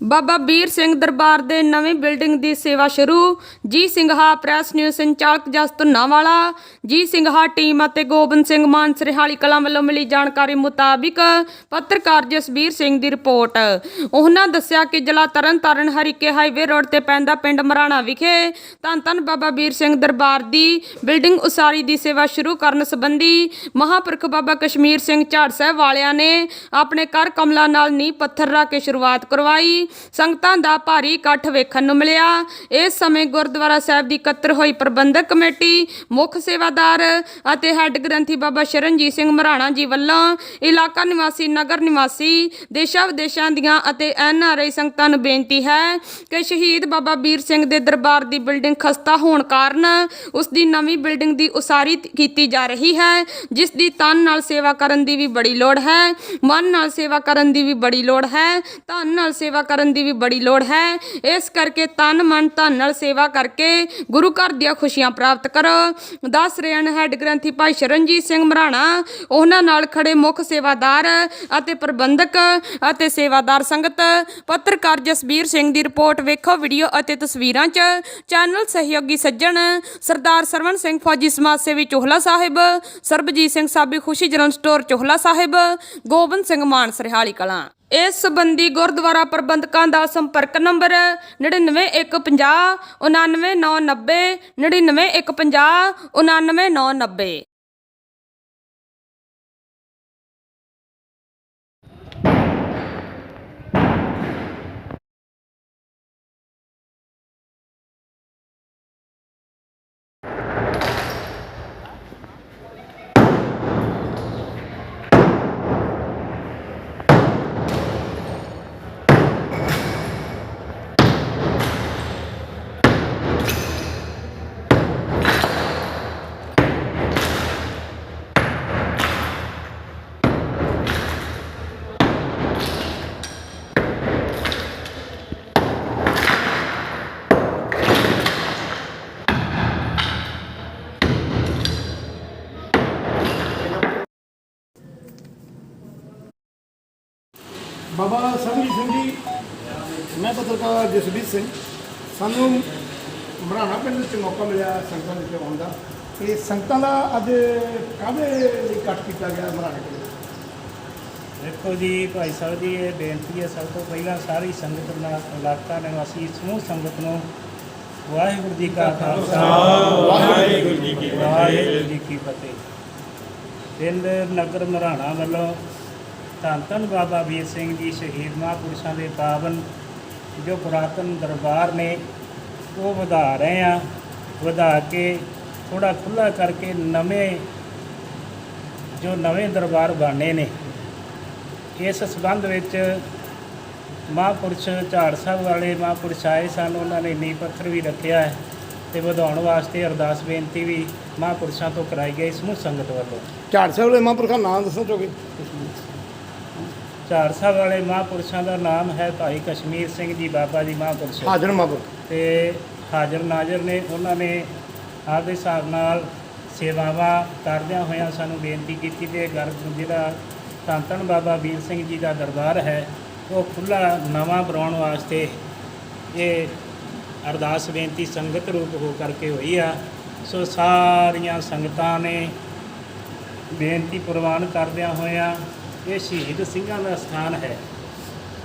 ਬਾਬਾ ਵੀਰ ਸਿੰਘ ਦਰਬਾਰ ਦੇ ਨਵੀਂ ਬਿਲਡਿੰਗ ਦੀ ਸੇਵਾ ਸ਼ੁਰੂ। ਜੀ ਸਿੰਘਾ ਪ੍ਰੈਸ ਨਿਊਜ਼ ਸੰਚਾਲਕ ਜਸ ਧੁੰਨਾਵਾਲਾ ਜੀ ਸਿੰਘਾ ਟੀਮ ਅਤੇ ਗੋਬਿੰਦ ਸਿੰਘ ਮਾਨ ਸਰਹਾਲੀ ਕਲਾਂ ਵੱਲੋਂ ਮਿਲੀ ਜਾਣਕਾਰੀ ਮੁਤਾਬਿਕ ਪੱਤਰਕਾਰ ਜਸਬੀਰ ਸਿੰਘ ਦੀ ਰਿਪੋਰਟ। ਉਹਨਾਂ ਦੱਸਿਆ ਕਿ ਜ਼ਿਲ੍ਹਾ ਤਰਨਤਾਰਨ ਹਰੀਕੇ ਹਾਈਵੇ ਰੋਡ ਤੇ ਪੈਂਦਾ ਪਿੰਡ ਮਰਾਣਾ ਵਿਖੇ ਧੰਨ ਧੰਨ ਬਾਬਾ ਵੀਰ ਸਿੰਘ ਦਰਬਾਰ ਦੀ ਬਿਲਡਿੰਗ ਉਸਾਰੀ ਦੀ ਸੇਵਾ ਸ਼ੁਰੂ ਕਰਨ ਸੰਬੰਧੀ ਮਹਾਪੁਰਖ ਬਾਬਾ ਕਸ਼ਮੀਰ ਸਿੰਘ ਝਾੜ ਸਾਹਿਬ ਵਾਲਿਆਂ ਨੇ ਆਪਣੇ ਕਰ ਕਮਲਾ ਨਾਲ ਨੀਂਹ ਪੱਥਰ ਰੱਖ ਕੇ ਸ਼ੁਰੂਆਤ ਕਰਵਾਈ। ਸੰਗਤਾਂ ਦਾ ਭਾਰੀ ਇਕੱਠ ਵੇਖਣ ਨੂੰ ਮਿਲਿਆ। ਇਸ ਸਮੇਂ ਗੁਰਦੁਆਰਾ ਸਾਹਿਬ ਦੀ ਇਕੱਤਰ ਹੋਈ ਪ੍ਰਬੰਧਕ ਕਮੇਟੀ, ਮੁੱਖ ਸੇਵਾਦਾਰ ਅਤੇ ਹੈੱਡ ਗ੍ਰੰਥੀ ਬਾਬਾ ਸ਼ਰਨਜੀਤ ਸਿੰਘ ਮਰਾਣਾ ਜੀ ਵੱਲੋਂ ਇਲਾਕਾ ਨਿਵਾਸੀ, ਨਗਰ ਨਿਵਾਸੀ ਦੇਸ਼ਾਂ ਵਿਦੇਸ਼ਾਂ ਦੀਆਂ ਅਤੇ ਐਨ ਆਰ ਆਈ ਸੰਗਤਾਂ ਨੂੰ ਬੇਨਤੀ ਹੈ ਕਿ ਸ਼ਹੀਦ ਬਾਬਾ ਵੀਰ ਸਿੰਘ ਦੇ ਦਰਬਾਰ ਦੀ ਬਿਲਡਿੰਗ ਖਸਤਾ ਹੋਣ ਕਾਰਨ ਉਸ ਦੀ ਨਵੀਂ ਬਿਲਡਿੰਗ ਦੀ ਉਸਾਰੀ ਕੀਤੀ ਜਾ ਰਹੀ ਹੈ, ਜਿਸ ਦੀ ਤਨ ਨਾਲ ਸੇਵਾ ਕਰਨ ਦੀ ਵੀ ਬੜੀ ਲੋੜ ਹੈ, ਮਨ ਨਾਲ ਸੇਵਾ ਕਰਨ ਦੀ ਵੀ ਬੜੀ ਲੋੜ ਹੈ, ਧਨ ਨਾਲ ਸੇਵਾ ਕਰਨ ਦੀ ਵੀ ਬੜੀ ਲੋੜ ਹੈ। ਇਸ ਕਰਕੇ ਤਨ, ਮਨ, ਧਨ ਨਾਲ ਸੇਵਾ ਕਰਕੇ ਗੁਰੂ ਘਰ ਦੀਆਂ ਖੁਸ਼ੀਆਂ ਪ੍ਰਾਪਤ ਕਰੋ। ਦੱਸ ਰਹੇ ਹਨ ਹੈੱਡ ਗ੍ਰੰਥੀ ਭਾਈ ਸ਼ਰਨਜੀਤ ਸਿੰਘ ਮਰਾਣਾ, ਉਹਨਾਂ ਨਾਲ ਖੜੇ ਮੁੱਖ ਸੇਵਾਦਾਰ ਅਤੇ ਪ੍ਰਬੰਧਕ ਅਤੇ ਸੇਵਾਦਾਰ ਸੰਗਤ, ਪੱਤਰਕਾਰ ਜਸਬੀਰ ਸਿੰਘ ਦੀ ਰਿਪੋਰਟ ਵੇਖੋ, ਵੀਡੀਓ ਅਤੇ ਤਸਵੀਰਾਂ 'ਚ ਚੈਨਲ ਸਹਿਯੋਗੀ ਸੱਜਣ ਸਰਦਾਰ ਸਰਵਨ ਸਿੰਘ ਫੌਜੀ ਸਮਾਜ ਸੇਵੀ ਚੋਹਲਾ ਸਾਹਿਬ, ਸਰਬਜੀਤ ਸਿੰਘ ਸਾਬੀ ਖੁਸ਼ੀ ਜਨਰਲ ਸਟੋਰ ਚੋਹਲਾ ਸਾਹਿਬ, ਗੋਬਿੰਦ ਸਿੰਘ ਮਾਨ ਸਰਹਾਲੀ ਕਲਾਂ। ਇਸ ਸੰਬੰਧੀ ਗੁਰਦੁਆਰਾ ਪ੍ਰਬੰਧਕਾਂ ਦਾ ਸੰਪਰਕ ਨੰਬਰ 99150 99990 99150 99990 ਬਾਬਾ ਸਰਬਜੀਤ ਸਿੰਘ ਜੀ, ਮੈਂ ਪੱਤਰਕਾਰ ਜਸਬੀਰ ਸਿੰਘ। ਸਾਨੂੰ ਮਰਾਣਾ ਪਿੰਡ ਵਿੱਚ ਮੌਕਾ ਮਿਲਿਆ ਸੰਗਤਾਂ ਵਿੱਚ ਆਉਣ ਦਾ। ਇਹ ਸੰਗਤਾਂ ਦਾ ਅੱਜ ਕਾਹਦੇ ਲਈ ਇਕੱਠ ਕੀਤਾ ਗਿਆ ਮਰਾਣੇ ਪਿੰਡ ਦੇਖੋ ਜੀ, ਭਾਈ ਸਾਹਿਬ ਜੀ, ਇਹ ਬੇਨਤੀ ਹੈ ਸਭ ਤੋਂ ਪਹਿਲਾਂ ਸਾਰੀ ਸੰਗਤ ਨਾਲ ਇਲਾਕਾ ਨਿਵਾਸੀ ਸਮੂਹ ਸੰਗਤ ਨੂੰ ਵਾਹਿਗੁਰੂ ਜੀ ਕਾ ਖਾਲਸਾ ਵਾਹਿਗੁਰੂ ਜੀ ਕੀ ਫਤਿਹ ਵਾਹਿਗੁਰੂ ਜੀ ਕੀ ਫਤਿਹ। ਪਿੰਡ ਨਗਰ ਮਰਾਣਾ ਵੱਲੋਂ ਧੰਨ ਧੰਨ ਬਾਬਾ ਵੀਰ ਸਿੰਘ ਜੀ, ਸ਼ਹੀਦ ਮਹਾਂਪੁਰਸ਼ਾਂ ਦੇ ਪਾਵਨ ਜੋ ਪੁਰਾਤਨ ਦਰਬਾਰ ਨੇ, ਉਹ ਵਧਾ ਰਹੇ ਆ, ਵਧਾ ਕੇ ਥੋੜਾ ਖੁੱਲਾ ਕਰਕੇ ਨਵੇਂ ਜੋ ਨਵੇਂ ਦਰਬਾਰ ਬਣਨੇ ਨੇ। ਇਸ ਸਬੰਧ ਵਿੱਚ ਮਹਾਂਪੁਰਸ਼ ਝਾੜ ਸਾਹਿਬ ਵਾਲੇ ਮਹਾਂਪੁਰਸ਼ ਆਏ ਸਨ, ਉਹਨਾਂ ਨੇ ਨੀਂਹ ਪੱਥਰ ਵੀ ਰੱਖਿਆ ਹੈ ਤੇ ਵਧਾਉਣ ਵਾਸਤੇ ਅਰਦਾਸ ਬੇਨਤੀ ਵੀ ਮਹਾਂਪੁਰਸ਼ਾਂ ਤੋਂ ਕਰਾਈ ਗਈ ਸਮੂਹ ਸੰਗਤ ਵੱਲੋਂ। ਝਾੜ ਸਾਹਿਬ ਦੇ ਮਹਾਂਪੁਰਖਾਂ ਨਾਮ ਦੱਸੋ ਚੋਗੇ ਸਾਹਿਬ ਵਾਲੇ ਮਹਾਂਪੁਰਸ਼ਾਂ ਦਾ ਨਾਮ ਹੈ ਭਾਈ ਕਸ਼ਮੀਰ ਸਿੰਘ ਜੀ ਬਾਬਾ ਜੀ ਮਹਾਂਪੁਰਸ਼। ਹਾਜ਼ਰ ਮਹਾਂਪੁਰਖ ਤੇ ਹਾਜ਼ਰ ਨਾਜ਼ਰ ਨੇ ਉਹਨਾਂ ਨੇ ਆਪਦੇ ਹਿਸਾਬ ਨਾਲ ਸੇਵਾਵਾਂ ਕਰਦਿਆਂ ਹੋਇਆਂ ਸਾਨੂੰ ਬੇਨਤੀ ਕੀਤੀ ਤੇ ਘਰ ਜਿਹੜਾ ਧੰਨ ਧੰਨ ਬਾਬਾ ਵੀਰ ਸਿੰਘ ਜੀ ਦਾ ਦਰਬਾਰ ਹੈ ਉਹ ਖੁੱਲਾ ਨਵਾਂ ਬਣਾਉਣ ਵਾਸਤੇ ਇਹ ਅਰਦਾਸ ਬੇਨਤੀ ਸੰਗਤ ਰੂਪ ਹੋ ਕਰਕੇ ਹੋਈ ਆ। ਸੋ ਸਾਰੀਆਂ ਸੰਗਤਾਂ ਨੇ ਬੇਨਤੀ ਪ੍ਰਵਾਨ ਕਰਦਿਆਂ ਹੋਇਆਂ ਇਹ ਸ਼ਹੀਦ ਸਿੰਘਾਂ ਦਾ ਸਥਾਨ ਹੈ।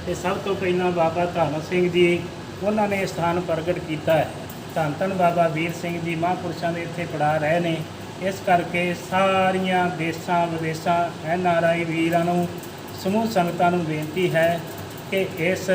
ਤੇ ਸਭ ਤੋਂ ਪਹਿਲਾਂ ਬਾਬਾ ਧੰਨ ਸਿੰਘ ਜੀ, ਉਹਨਾਂ ਨੇ ਇਹ ਸਥਾਨ ਪ੍ਰਗਟ ਕੀਤਾ ਹੈ। ਧੰਨ ਧੰਨ ਬਾਬਾ ਵੀਰ ਸਿੰਘ ਜੀ, ਮਹਾਂਪੁਰਸ਼ਾਂ ਦੇ ਇੱਥੇ ਪੜਾ ਰਹੇ ਨੇ। ਇਸ ਕਰਕੇ ਸਾਰੀਆਂ ਦੇਸ਼ਾਂ, ਵਿਦੇਸ਼ਾਂ, ਐਨ ਆਰ ਆਈ ਵੀਰਾਂ ਨੂੰ, ਸਮੂਹ ਸੰਗਤਾਂ ਨੂੰ ਬੇਨਤੀ ਹੈ ਕਿ ਇਸ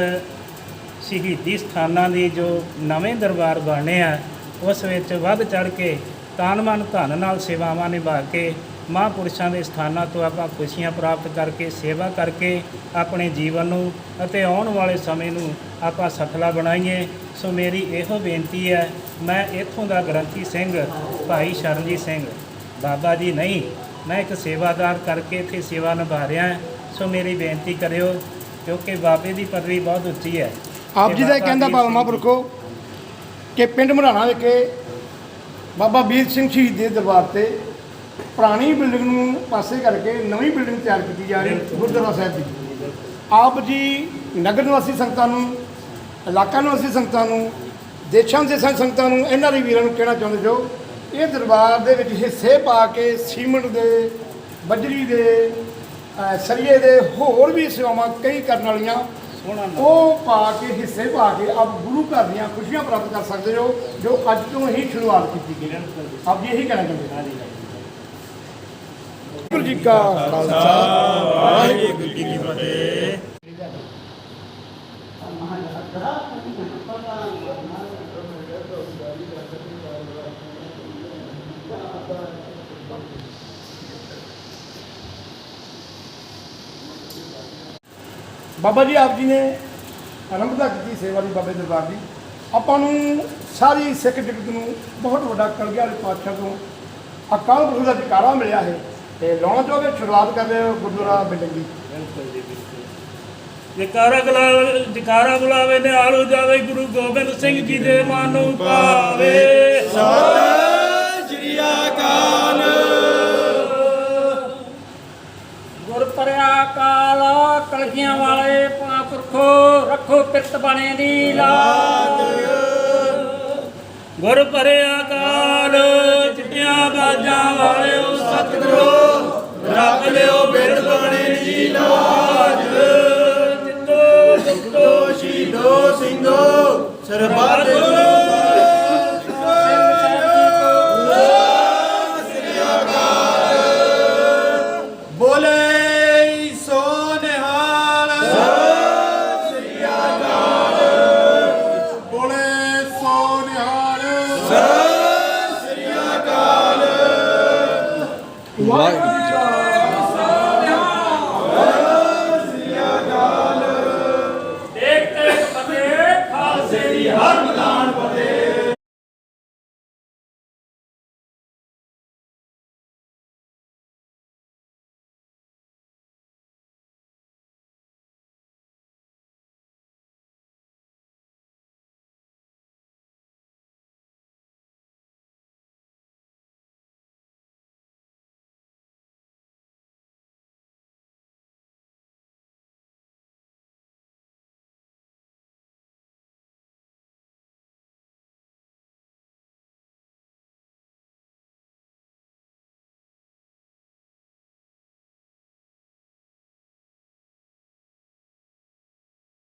ਸ਼ਹੀਦੀ ਸਥਾਨਾਂ ਦੀ ਜੋ ਨਵੇਂ ਦਰਬਾਰ ਬਣਨੇ ਆ, ਉਸ ਵਿੱਚ ਵੱਧ ਚੜ ਕੇ ਤਨ ਮਨ ਧਨ ਨਾਲ ਸੇਵਾਵਾਂ ਨਿਭਾ ਕੇ ਮਹਾਂਪੁਰਸ਼ਾਂ ਦੇ ਸਥਾਨਾਂ ਤੋਂ ਆਪਾਂ ਖੁਸ਼ੀਆਂ ਪ੍ਰਾਪਤ ਕਰਕੇ ਸੇਵਾ ਕਰਕੇ ਆਪਣੇ ਜੀਵਨ ਨੂੰ ਅਤੇ ਆਉਣ ਵਾਲੇ ਸਮੇਂ ਨੂੰ ਆਪਾਂ ਸਫਲਾ ਬਣਾਈਏ। ਸੋ ਮੇਰੀ ਇਹੋ ਬੇਨਤੀ ਹੈ ਮੈਂ ਇੱਥੋਂ ਦਾ ਗ੍ਰੰਥੀ ਸਿੰਘ ਭਾਈ ਸ਼ਰਨਜੀਤ ਸਿੰਘ। ਬਾਬਾ ਜੀ ਨਹੀਂ ਮੈਂ ਇੱਕ ਸੇਵਾਦਾਰ ਕਰਕੇ ਇੱਥੇ ਸੇਵਾ ਨਿਭਾ ਰਿਹਾ। ਸੋ ਮੇਰੀ ਬੇਨਤੀ ਕਰਿਓ ਕਿਉਂਕਿ ਬਾਬੇ ਦੀ ਪਦਵੀ ਬਹੁਤ ਉੱਚੀ ਹੈ। ਆਪ ਜੀ ਦਾ ਇਹ ਕਹਿੰਦਾ ਬਾਬਾ ਮਹਾਂਪੁਰਖੋ ਕਿ ਪਿੰਡ ਮਰਾਣਾ ਵਿਖੇ ਬਾਬਾ ਵੀਰ ਸਿੰਘ ਸ਼ਹੀਦ ਦੇ ਦਰਬਾਰ ਤੇ ਪੁਰਾਣੀ ਬਿਲਡਿੰਗ ਨੂੰ ਪਾਸੇ ਕਰਕੇ ਨਵੀਂ ਬਿਲਡਿੰਗ ਤਿਆਰ ਕੀਤੀ ਜਾ ਰਹੀ ਗੁਰਦੁਆਰਾ ਸਾਹਿਬ ਦੀ। ਆਪ ਜੀ ਨਗਰ ਨਿਵਾਸੀ ਸੰਗਤਾਂ ਨੂੰ, ਇਲਾਕਾ ਨਿਵਾਸੀ ਸੰਗਤਾਂ ਨੂੰ, ਦੇਸ਼ਾਂ ਦੇ ਦੀਆਂ ਸੰਗਤਾਂ ਨੂੰ, ਇਹਨਾਂ ਦੇ ਵੀਰਾਂ ਨੂੰ ਕਹਿਣਾ ਚਾਹੁੰਦੇ ਜੋ, ਇਹ ਦਰਬਾਰ ਦੇ ਵਿੱਚ ਹਿੱਸੇ ਪਾ ਕੇ, ਸੀਮਿੰਟ ਦੇ, ਬਜਰੀ ਦੇ ਸਰੀਏ ਦੇ ਹੋਰ ਵੀ ਸੇਵਾਵਾਂ ਕਈ ਕਰਨ ਵਾਲੀਆਂ, ਉਹ ਪਾ ਕੇ ਹਿੱਸੇ ਪਾ ਕੇ ਆਪ ਗੁਰੂ ਘਰ ਦੀਆਂ ਖੁਸ਼ੀਆਂ ਪ੍ਰਾਪਤ ਕਰ ਸਕਦੇ ਹੋ, ਜੋ ਅੱਜ ਤੋਂ ਹੀ ਸ਼ੁਰੂਆਤ ਕੀਤੀ ਗਈ ਆਪ ਜੀ ਇਹੀ ਕਹਿਣਾ ਚਾਹੁੰਦੇ ਹਾਂ? ਹਾਂਜੀ ਹਾਂਜੀ ਵਾਹਿਗੁਰੂ ਜੀ ਕਾ ਖਾਲਸਾ ਬਾਬਾ ਜੀ, ਆਪ ਜੀ ਨੇ ਆਰੰਭਤਾ ਕੀਤੀ ਸੇਵਾ ਦੀ ਬਾਬੇ ਦਰਬਾਰ ਦੀ। ਆਪਾਂ ਨੂੰ ਸਾਰੀ ਸਿੱਖ ਜਗਤ ਨੂੰ ਬਹੁਤ ਵੱਡਾ ਕਲਗੀਆਂ ਵਾਲੇ ਪਾਤਸ਼ਾਹ ਤੋਂ ਅਕਾਲ ਪੁਰਖ ਦਾ ਜਕਾਰਾ ਮਿਲਿਆ ਹੈ। ਤੇ ਲਾਉਣਾ ਚਾਹੋਗੇ ਸ਼ੁਰੂਆਤ ਕਰਦੇ ਹਾਂ ਗੁਰਦੁਆਰਾ ਬਿਲਡਿੰਗ ਦੀ। ਬਿਲਕੁਲ ਜੀ ਬਿਲਕੁਲ। ਜਕਾਰਾ ਬੁਲਾਵੇ ਜਕਾਰਾ ਬੁਲਾਵੇ ਨੇ ਆਲੂ ਜਾਵੇ ਗੁਰੂ ਗੋਬਿੰਦ ਸਿੰਘ ਜੀ ਦੇ ਮਨ ਨੂੰ ਭਾਵੇ। ਗੁਰ ਪਰਿਆ ਕਾਲ ਕਲਗੀਆਂ ਵਾਲੇ ਪਾਪੁਰਖੋ ਰੱਖੋ ਪਿਰਤ ਬਣੇ ਦੀ ਲਾਜ ਗੁਰ ਪਰਿਆ ਕਾਲ ਚਿੱਟੀਆਂ ਬਾਜਾਂ ਵਾਲਿਓ ਸਤਿਗੁਰੂ ਰੱਖ ਲਿਓ ਬਿਰਤ ਬਣੇ ਦੀ ਲਾਜ ਜਿੱਤੋ ਜਿੱਤੋ ਸ਼ਹੀਦੋ ਸਿੰਘੋ ਸਰਬੱਤ तेरी हर